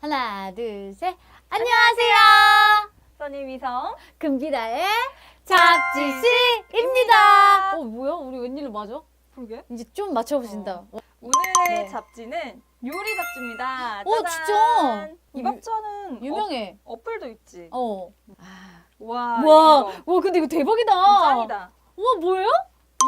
하나, 둘, 셋. 안녕하세요. 써니 위성. 금비다의 잡지실입니다. 어, 뭐야? 우리 웬일로 맞아? 그러게. 이제 좀 맞춰보신다. 어. 오늘의 네. 잡지는 요리 잡지입니다. 오, 짜잔. 진짜? 이 유- 밥차는 유명해. 어, 어플도 있지. 어. 와. 와, 이거 와, 근데 이거 대박이다. 짱이다. 와, 뭐예요?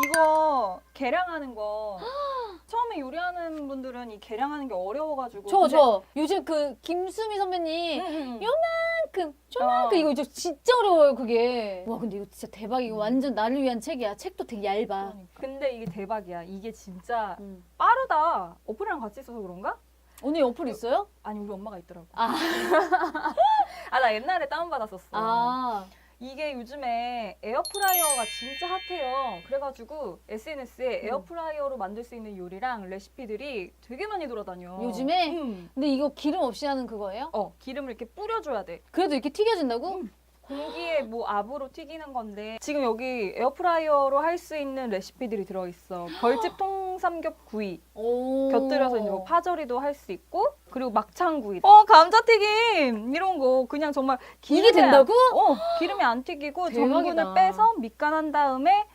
이거 계량하는 거 처음에 요리하는 분들은 이 계량하는 게 어려워가지고 저, 근데- 저. 요즘 그 김수미 선배님 응, 응, 응. 요만큼, 조만큼 어. 이거 이제 진짜 어려워요, 그게. 와, 근데 이거 진짜 대박. 이거 음. 완전 나를 위한 책이야. 책도 되게 얇아. 그러니까. 근데 이게 대박이야. 이게 진짜 음. 빠르다. 어플이랑 같이 있어서 그런가? 오늘 어플 있어요? 아니 우리 엄마가 있더라고. 아. 아 나 옛날에 다운 받았었어. 아. 이게 요즘에 에어프라이어가 진짜 핫해요. 그래가지고 SNS에 음. 에어프라이어로 만들 수 있는 요리랑 레시피들이 되게 많이 돌아다녀. 요즘에? 음. 근데 이거 기름 없이 하는 그거예요? 어 기름을 이렇게 뿌려줘야 돼. 그래도 이렇게 튀겨진다고? 음. 공기에 뭐 압으로 튀기는 건데 지금 여기 에어프라이어로 할 수 있는 레시피들이 들어있어. 벌집 통 삼겹 구이 오. 곁들여서 이제 뭐 파절이도 할 수 있고 그리고 막창 구이. 어 감자튀김 이런 거 그냥 정말 기름에 된다고? 어, 기름이 안 튀기고 대박이다. 전분을 빼서 밑간한 다음에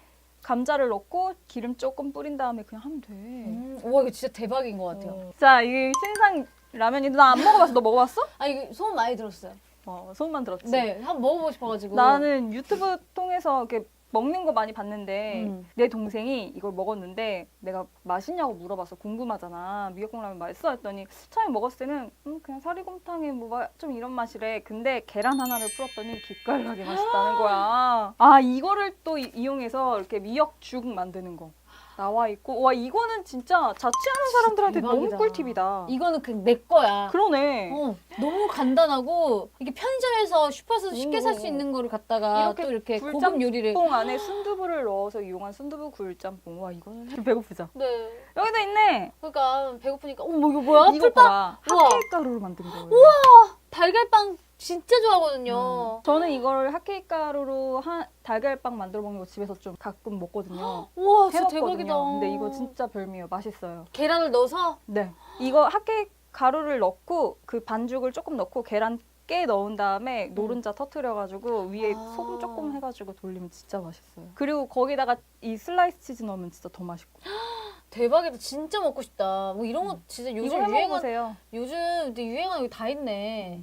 감자를 넣고 기름 조금 뿌린 다음에 그냥 하면 돼. 음, 와 이거 진짜 대박인 것 같아요. 어. 자, 이게 신상 라면인데 나 안 먹어봤어. 너 먹어봤어? 아 이거 소문 많이 들었어요. 어, 소문만 들었지. 네, 한번 먹어보고 싶어가지고. 나는 유튜브 통해서 이렇게 먹는 거 많이 봤는데 음. 내 동생이 이걸 먹었는데 내가 맛있냐고 물어봤어 궁금하잖아. 미역국 라면 맛있어? 했더니 처음에 먹었을 때는 음, 그냥 사리곰탕에 뭐 좀 이런 맛이래. 근데 계란 하나를 풀었더니 기깔나게 맛있다는 거야. 아 이거를 또 이- 이용해서 이렇게 미역죽 만드는 거 나와 있고 와 이거는 진짜 자취하는 사람들한테 대박이다. 너무 꿀팁이다 이거는 그내 거야. 그러네 어, 너무 간단하고 이게 편의점에서 슈퍼에서 쉽게 오. 살수 있는 거를 갖다가 이렇게 또 이렇게 고급 요리를. 짬뽕 안에 순두부를 넣어서 이용한 순두부 굴짬뽕 와 이거는 배고프죠 네. 여기도 있네 그러니까 배고프니까 어머 이거 뭐야? 이거 풀빵. 우와. 핫케이크 가루로 만든 거예요. 달걀빵 진짜 좋아하거든요. 음. 저는 이걸 핫케이크 가루로 한 달걀빵 만들어 먹는 거 집에서 좀 가끔 먹거든요. 우와 진짜 해먹거든요. 대박이다. 근데 이거 진짜 별미예요. 맛있어요. 계란을 넣어서 네. 이거 핫케이크 가루를 넣고 그 반죽을 조금 넣고 계란 깨 넣은 다음에 노른자 터트려가지고 위에 아. 소금 조금 해가지고 돌리면 진짜 맛있어요. 그리고 거기다가 이 슬라이스 치즈 넣으면 진짜 더 맛있고. 대박이다. 진짜 먹고 싶다. 뭐 이런 거 진짜 이거 요즘 해 유행한 먹어보세요. 요즘 근데 유행하는 게다 있네.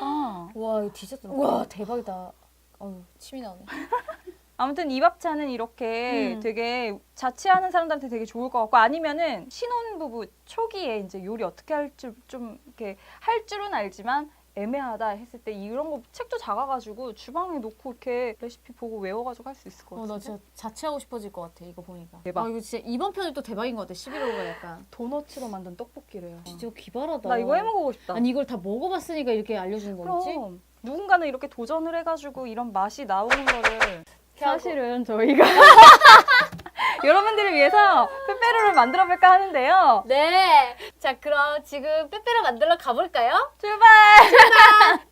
아. 와 이거 디저트. 와 대박이다. 어우 침이 나오네. 아무튼 이 밥차는 이렇게 음. 되게 자취하는 사람들한테 되게 좋을 것 같고 아니면은 신혼부부 초기에 이제 요리 어떻게 할 줄 좀 이렇게 할 줄은 알지만 애매하다 했을 때 이런 거 책도 작아가지고 주방에 놓고 이렇게 레시피 보고 외워가지고 할 수 있을 것 어, 같아. 나 진짜 자취하고 싶어질 것 같아 이거 보니까. 대박. 아 이거 진짜 이번 편이 또 대박인 것 같아. 11호가 약간. 도너츠로 만든 떡볶이래요. 진짜 기발하다. 나 이거 해 먹어보고 싶다. 아니 이걸 다 먹어봤으니까 이렇게 알려주는 거겠지? 그럼 누군가는 이렇게 도전을 해가지고 이런 맛이 나오는 거를 사실은 저희가 여러분들을 위해서 빼빼로를 만들어 볼까 하는데요. 네. 자 그럼 지금 빼빼로 만들러 가볼까요? 출발!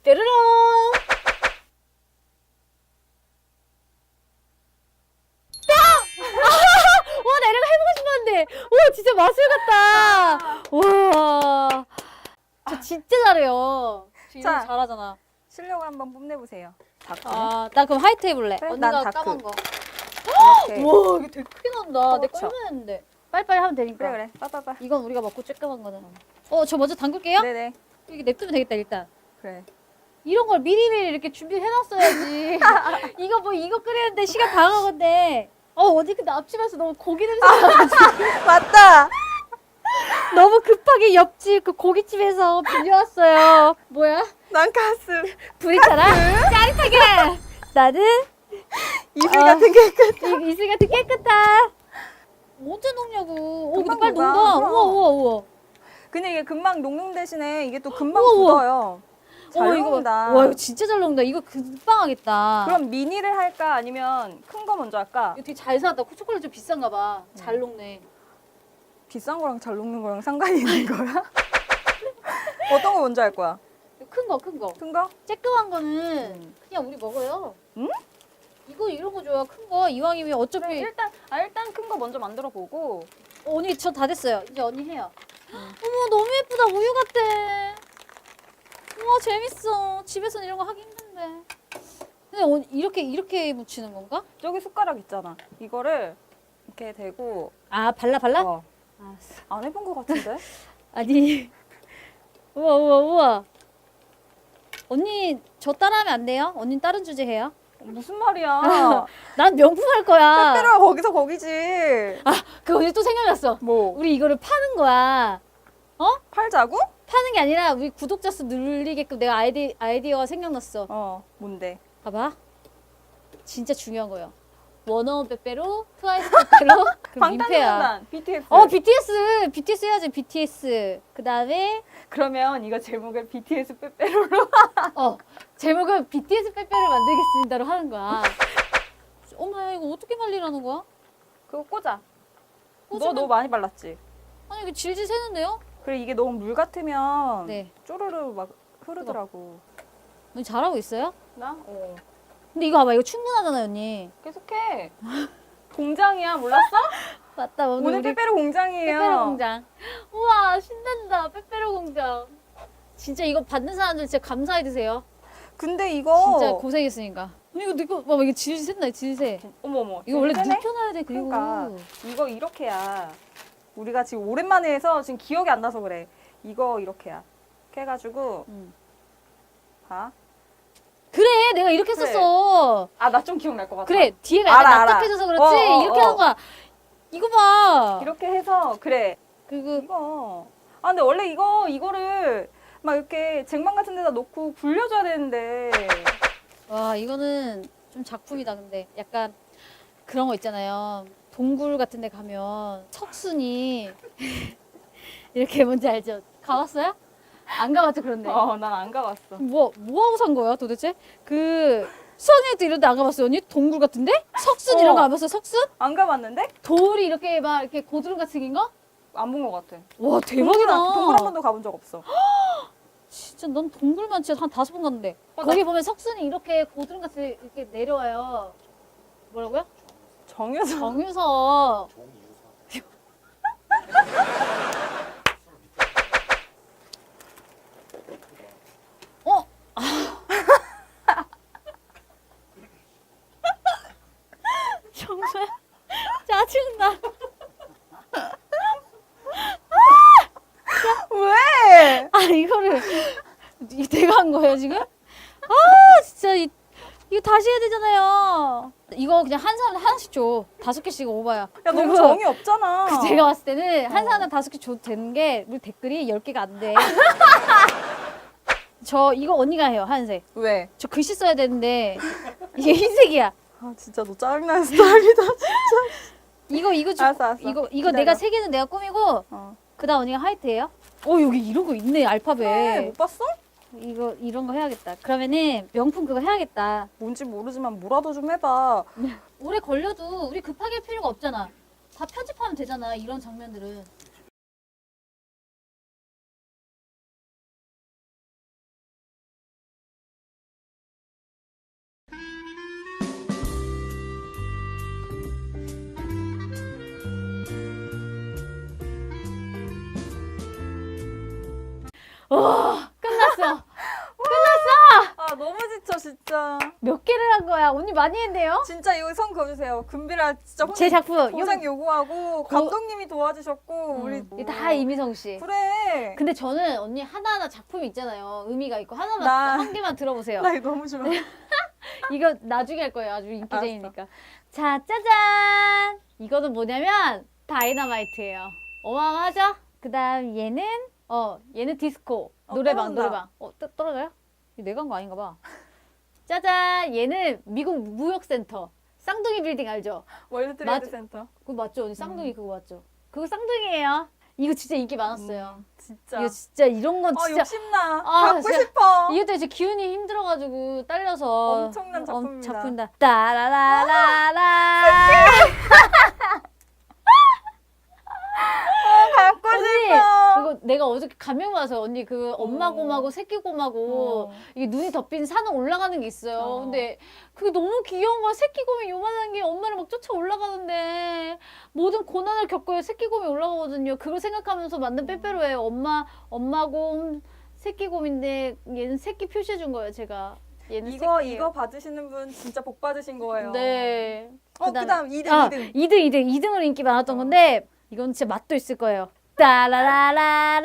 뾰로롱. 와, 나 이런 거 해보고 싶었는데. 와, 진짜 마술 같다. 와. 저 진짜 잘해요. 저 이런 거. 잘하잖아. 실력을 한번 뽐내보세요. 다크. 아, 나 그럼 화이트 해볼래. 그래, 언니가 다크. 까만 거. 이렇게. 와, 이게 되게 크게 난다. 내거 그렇죠. 얼마 했는데. 빨리빨리 하면 되니까. 그래 그래. 빠빠빠. 이건 우리가 먹고 쬐끔한 거는. 어, 저 먼저 담글게요. 네네. 이게 냅두면 되겠다, 일단. 그래. 이런 걸 미리미리 이렇게 준비해놨어야지. 이거 뭐 이거 끓이는데 시간 방어건데. 어 어디 근데 앞집에서 너무 고기 냄새가 나가지고 맞다. 너무 급하게 옆집 그 고깃집에서 빌려왔어요. 뭐야? 난 가슴. 부딪혀라? 짜릿하게. 나는 이슬 아. 같은 게 끝. 이 이슬 같은 깨끗한. 언제 녹냐고. 오 근데 금방 빨리 녹아. 우와 우와 우와. 근데 이게 금방 녹는 대신에 이게 또 금방 우와, 우와. 굳어요. 잘 어머, 이거 녹는다. 와 이거 진짜 잘 녹는다. 이거 금방 하겠다. 그럼 미니를 할까 아니면 큰 거 먼저 할까? 이거 되게 잘 사왔다. 초콜릿 좀 비싼가 봐. 잘 녹네. 비싼 거랑 잘 녹는 거랑 상관이 있는 거야? 어떤 거 먼저 할 거야? 큰 거, 큰 거. 큰 거? 쬐끔한 거는 음. 그냥 우리 먹어요. 응? 이거 이런 거 줘야 큰 거. 이왕이면 어차피 그래, 일단 아 일단 큰 거 먼저 만들어 보고 어, 언니 저 다 됐어요. 이제 언니 해요. 어머 너무 예쁘다 우유 같아. 재밌어. 집에서는 이런 거 하기 힘든데. 근데 어, 이렇게 이렇게 묻히는 건가? 저기 숟가락 있잖아. 이거를 이렇게 대고 아 발라 발라? 어, 알았어. 안 해본 것 같은데? 아니 우와 우와 우와. 언니 저 따라하면 안 돼요? 언니 다른 주제 해요? 무슨 말이야? 난 명품 할 거야. 빼빼로가 거기서 거기지. 그 언니 또 생각났어. 뭐 우리 이거를 파는 거야. 팔자고? 파는 게 아니라 우리 구독자 수 늘리게끔 내가 아이디 아이디어가 생각났어. 어, 뭔데? 봐봐. 진짜 중요한 거예요. 원어원 빼빼로, 트와이스 빼빼로, 그 민폐야. 방탄소년단 BTS. 어 BTS, BTS 해야지 BTS. 그 다음에 그러면 이거 제목을 BTS 빼빼로로. 어 제목은 BTS 빼빼로 만들겠습니다로 하는 거야. 어머야 이거 어떻게 말리라는 거야? 그거 꽂아. 너 꽂으면- 너무 많이 발랐지? 아니 이거 질질 새는데요? 그래 이게 너무 물 같으면 네. 쪼르르 막 흐르더라고. 언니 잘하고 있어요? 나? 어. 근데 이거 봐봐 이거 충분하잖아요 언니. 계속해. 공장이야 몰랐어? 맞다 오늘, 오늘 우리 빼빼로 공장이에요. 빼빼로 공장. 우와 신난다 빼빼로 공장. 진짜 이거 받는 사람들 진짜 감사해 드세요. 근데 이거 진짜 고생했으니까. 아니, 이거 이거 봐봐 이게 질질 샌다 질질. 어머 어머. 이거 원래? 눕혀놔야 돼 그리고. 그러니까 이거 이렇게야. 우리가 지금 오랜만에 해서 지금 기억이 안 나서 그래. 이거 이렇게야. 이렇게 해가지고 음. 봐. 그래 내가 이렇게 그래. 썼어. 아 나 좀 기억날 것 같아. 그래 뒤에가 약간 알아, 알아. 납작해져서 그렇지 어, 어, 이렇게 어. 하는 거야. 이거 봐. 이렇게 해서 그래. 그리고 이거. 아 근데 원래 이거 이거를 막 이렇게 쟁반 같은 데다 놓고 굴려줘야 되는데. 와 이거는 좀 작품이다 근데 약간 그런 거 있잖아요. 동굴 같은 데 가면 석순이 이렇게 뭔지 알죠? 가봤어요? 안 가봤죠 그런데. 어 난 안 가봤어. 뭐, 뭐 하고 산 거야 도대체? 그 수학여행 이런 데 안 가봤어요 언니? 동굴 같은데? 석순 이런 어. 거 안 봤어요 석순? 안 가봤는데? 돌이 이렇게 막 이렇게 고드름 같이 생긴 거? 안 본 것 같아. 와 대박이다 동굴 한- 동굴 한 번도 가본 적 없어. 진짜 난 동굴만 진짜 한 다섯 번 갔는데 어, 거기 보면 석순이 이렇게 고드름 같이 이렇게 내려와요 뭐라고요? 정유서. 정유서 어? 정말 짜증나 왜? 아 이거를 이 내가 한 거예요 지금? 아 진짜 이, 이거 다시 해야 되잖아요. 이거 그냥 한 사람 하나씩 줘. 다섯 개씩 오바야. 야 너무 그리고 정이 없잖아. 그 제가 봤을 때는 한 어. 사람 다섯 개 줘도 되는 게 우리 댓글이 열 개가 안 돼. 저 이거 언니가 해요 하얀색. 왜? 저 글씨 써야 되는데 이게 흰색이야. 아 진짜 너 짜증나는 스타일이다. 이거 이거 주, 알았어, 알았어. 이거 이거 기다려. 내가 세 개는 내가 꾸미고 어. 그다음 언니가 화이트예요. 어 여기 이런 거 있네 알파벳. 그래, 못 봤어? 이거 이런 거 해야겠다. 그러면은 명품 그거 해야겠다. 뭔지 모르지만 뭐라도 좀 해봐. 오래 걸려도 우리 급하게 할 필요가 없잖아. 다 편집하면 되잖아. 이런 장면들은. 와 끝났어. 아 너무 지쳐 진짜. 몇 개를 한 거야? 언니 많이 했네요. 진짜 이거 선 그어주세요. 금비라 진짜 혼자 제 작품. 고생 요구하고 감독님이 도와주셨고 우리 음, 다 이미성 씨. 그래. 근데 저는 언니 하나하나 작품이 있잖아요. 의미가 있고 하나만 나- 한 개만 들어보세요. 나 이거 너무 좋아. 이거 나중에 할 거예요. 아주 인기쟁이니까. 자, 짜잔! 이거는 뭐냐면 다이너마이트예요. 어마어마하죠? 그다음 얘는 어 얘는 디스코 어, 노래방 떨어진다. 노래방. 어 떠, 떨어져요? 이거 내가 한 거 아닌가 봐. 짜잔! 얘는 미국 무역센터 쌍둥이 빌딩 알죠? 월드 트레이드 맞- 센터. 그거 맞죠? 언니 쌍둥이 그거 맞죠? 그거 쌍둥이에요. 이거 진짜 인기 많았어요. 음, 진짜. 이거 진짜 이런 건 아 진짜 욕심나. 아, 갖고 진짜. 싶어. 이것 때문에 진짜 기운이 힘들어가지고 딸려서 엄청난 작품입니다. 작품이다. 따라라라라. 이거 내가 어저께 감명 받아서 언니 그 엄마 어. 곰하고 새끼 곰하고 어. 이게 눈이 덮인 산을 올라가는 게 있어요. 어. 근데 그게 너무 귀여운 거야. 새끼 곰이 요만한 게 엄마를 막 쫓아 올라가는데 모든 고난을 겪어야 새끼 곰이 올라가거든요. 그걸 생각하면서 만든 빼빼로예요. 엄마 엄마 곰 새끼 곰인데 얘는 새끼 표시해 준 거예요, 제가. 얘는 이거 새끼예요. 이거 받으시는 분 진짜 복 받으신 거예요. 네. 어, 그다음에- 그다음 2등 아, 2등. 2등, 2등, 2등으로 인기 많았던 어. 건데 이건 진짜 맛도 있을 거예요. 따라라라라.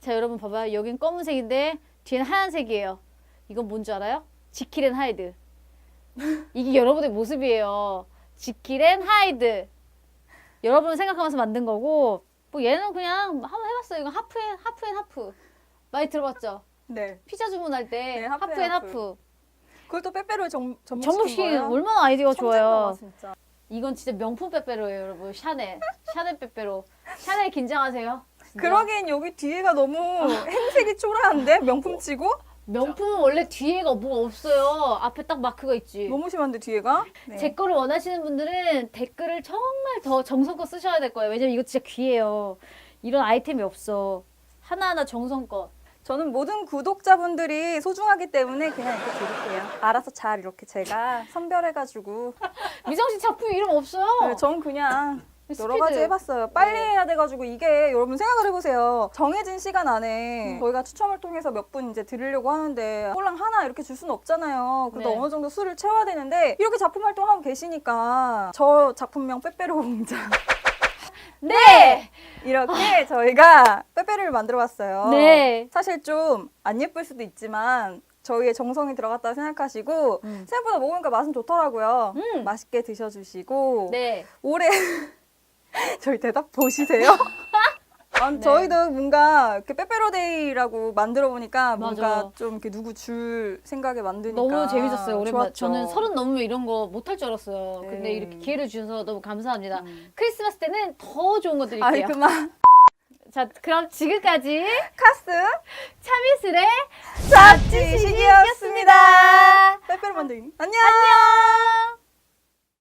자, 여러분 봐봐요. 여긴 검은색인데 뒤에는 하얀색이에요. 이건 뭔지 알아요? 지킬앤 하이드. 이게 여러분의 모습이에요. 지킬앤 하이드. 여러분 생각하면서 만든 거고 뭐 얘는 그냥 한번 해봤어요. 이건 하프앤 하프앤 하프. 많이 들어봤죠? 네. 피자 주문할 때 네, 하프앤 하프. 하프. 그걸 또 빼빼로 전 전문시킨 전복시킨 거예요. 얼마나 아이디어가 좋아요. 진짜. 이건 진짜 명품 빼빼로예요, 여러분. 샤넬. 샤넬 빼빼로. 샤넬 긴장하세요. 진짜. 그러기엔 여기 뒤에가 너무 행색이 초라한데 명품치고 명품은 원래 뒤에가 뭐가 없어요. 앞에 딱 마크가 있지. 너무 심한데 뒤에가. 네. 제 거를 원하시는 분들은 댓글을 정말 더 정성껏 쓰셔야 될 거예요. 왜냐면 이거 진짜 귀해요. 이런 아이템이 없어. 하나하나 정성껏. 저는 모든 구독자분들이 소중하기 때문에 그냥 이렇게 드릴게요. 알아서 잘 이렇게 제가 선별해가지고. 미정 씨 작품 이름 없어요. 네, 전 그냥 여러 스피드. 가지 해봤어요. 빨리 네. 해야 돼가지고 이게 여러분 생각을 해보세요. 정해진 시간 안에 음. 저희가 추첨을 통해서 몇 분 이제 드리려고 하는데 홀랑 하나 이렇게 줄 수는 없잖아요. 그래도 네. 어느 정도 수를 채워야 되는데 이렇게 작품 활동하고 계시니까 저 작품명 빼빼로 공장 네. 이렇게 저희가 빼빼로를 만들어 봤어요. 네. 사실 좀 안 예쁠 수도 있지만 저희의 정성이 들어갔다 생각하시고 음. 생각보다 먹으니까 맛은 좋더라고요. 음. 맛있게 드셔주시고 네. 올해 저희 대답 보시세요. 아, 네. 저희도 뭔가 이렇게 빼빼로데이라고 만들어 보니까 뭔가 맞아. 좀 이렇게 누구 줄 생각에 만드니까 너무 재밌었어요. 좋았죠. 저는 서른 넘으면 이런 거 못할 줄 알았어요. 근데 네. 이렇게 기회를 주셔서 너무 감사합니다. 음. 크리스마스 때는 더 좋은 거 드릴게요. 아이 그만 자, 그럼 지금까지 카스 차미슬의 잡지식이었습니다. 빼빼로 만들기 안녕. 안녕!